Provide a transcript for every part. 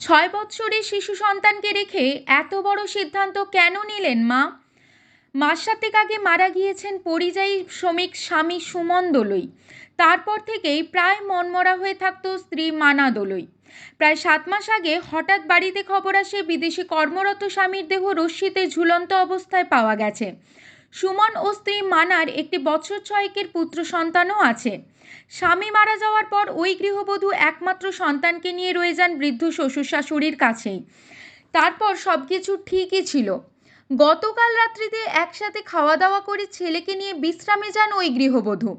ছয় বৎসরের শিশু সন্তানকে রেখে এত বড় সিদ্ধান্ত কেন নিলেন মা? মাস সাতেক আগে মারা গিয়েছেন পরিযায়ী শ্রমিক স্বামী সুমন দোলই। তারপর থেকেই প্রায় মনমরা হয়ে থাকতো স্ত্রী মানা দোলই। প্রায় সাত মাস আগে হঠাৎ বাড়িতে খবর আসে বিদেশে কর্মরত স্বামীর দেহ রশ্মিতে ঝুলন্ত অবস্থায় পাওয়া গেছে। সুমন ও স্ত্রী মানার একটি বছর ছয়েকের পুত্র সন্তানও আছে। স্বামী মারা যাওয়ার পর ওই গৃহবধূ একমাত্র সন্তানকে নিয়ে রয়ে যান বৃদ্ধ শ্বশুর শাশুড়ির কাছেই। তারপর সব কিছু ঠিকই ছিল। গতকাল রাত্রিতে একসাথে খাওয়া দাওয়া করে ছেলেকে নিয়ে বিশ্রামে যান ওই গৃহবধূ।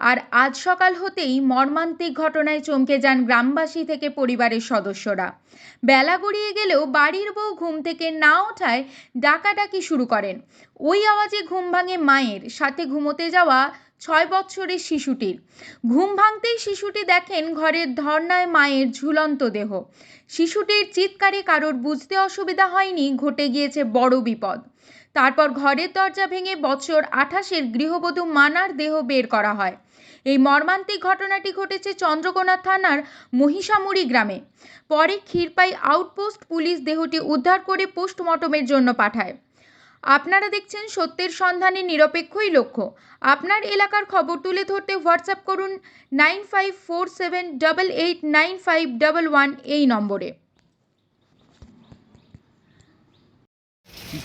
আর আজ সকাল হতেই মর্মান্তিক ঘটনায় চমকে যান গ্রামবাসী থেকে পরিবারের সদস্যরা। বেলা গড়িয়ে গেলেও বাড়ির বউ ঘুম থেকে না ওঠায় ডাকাডাকি শুরু করেন। ওই আওয়াজে ঘুম ভাঙে মায়ের, সাথে ঘুমোতে যাওয়া ছয় বৎসরের শিশুটির। ঘুম ভাঙতেই শিশুটি দেখেন ঘরের ধর্নায় মায়ের ঝুলন্ত দেহ। শিশুটির চিৎকারে কারোর বুঝতে অসুবিধা হয়নি, ঘটে গিয়েছে বড় বিপদ। তারপর ঘরের দরজা ভেঙে বছর আঠাশের গৃহবধূ মানার দেহ বের করা হয়। এই মর্মান্তিক ঘটনাটি ঘটেছে চন্দ্রকোনা থানার মহিষামুড়ি গ্রামে। পরে ক্ষীরপাই আউটপোস্ট পুলিশ দেহটি উদ্ধার করে পোস্টমর্টমের জন্য পাঠায়। আপনারা দেখছেন সত্যের সন্ধানে নিরপেক্ষই লক্ষ্য। আপনার এলাকার খবর তুলে ধরতে হোয়াটসঅ্যাপ করুন nine five four seven double eight nine five double one এই নম্বরে।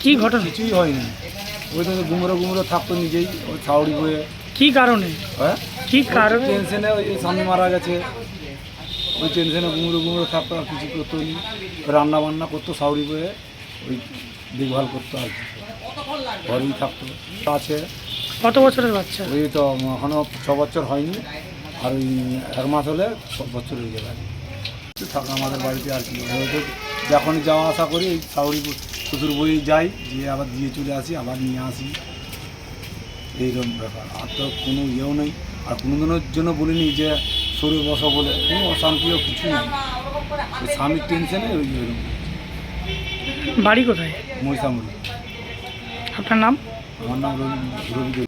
কি ঘটনা? কিছুই হয়নি। ওই তো গুমরো গুমরো থাকতো নিজেই ওই ছাউড়ি বয়ে। কি কারণে? হ্যাঁ? কি কারণে? টেনশনে ওই স্বামী মারা গেছে। ওই টেনশনে গুমরো গুমরো থাকতো আর কিছু করতো রান্না বান্না করতো ছাউড়ি বয়ে। ওই দেখভাল করতো আর কি ঘরেই থাকতো। আছে। কত বছরের বাচ্চা? ওই তো এখনও ছ বছর হয়নি। আর ওই এক মাস হলে বছর হয়ে যাবে আর কি। থাকা আমাদের বাড়িতে আর কি। যখনই যাওয়া আসা করি এই ছাউড়ি শ্বশুর বই যাই দিয়ে আবার দিয়ে চলে আসি আবার নিয়ে আসি। এইরকম ব্যাপার। আর তো কোনো ইয়েও নেই। আর কোনো দিনের জন্য বলিনি যে সরে বসো বলে। কোনো অশান্তিও কিছু নেই। স্বামীর টেনশনে ওই এরকম বাড়ি কোথায়? মহিষামুড়ি। আপনার নাম? আমার নাম রবি।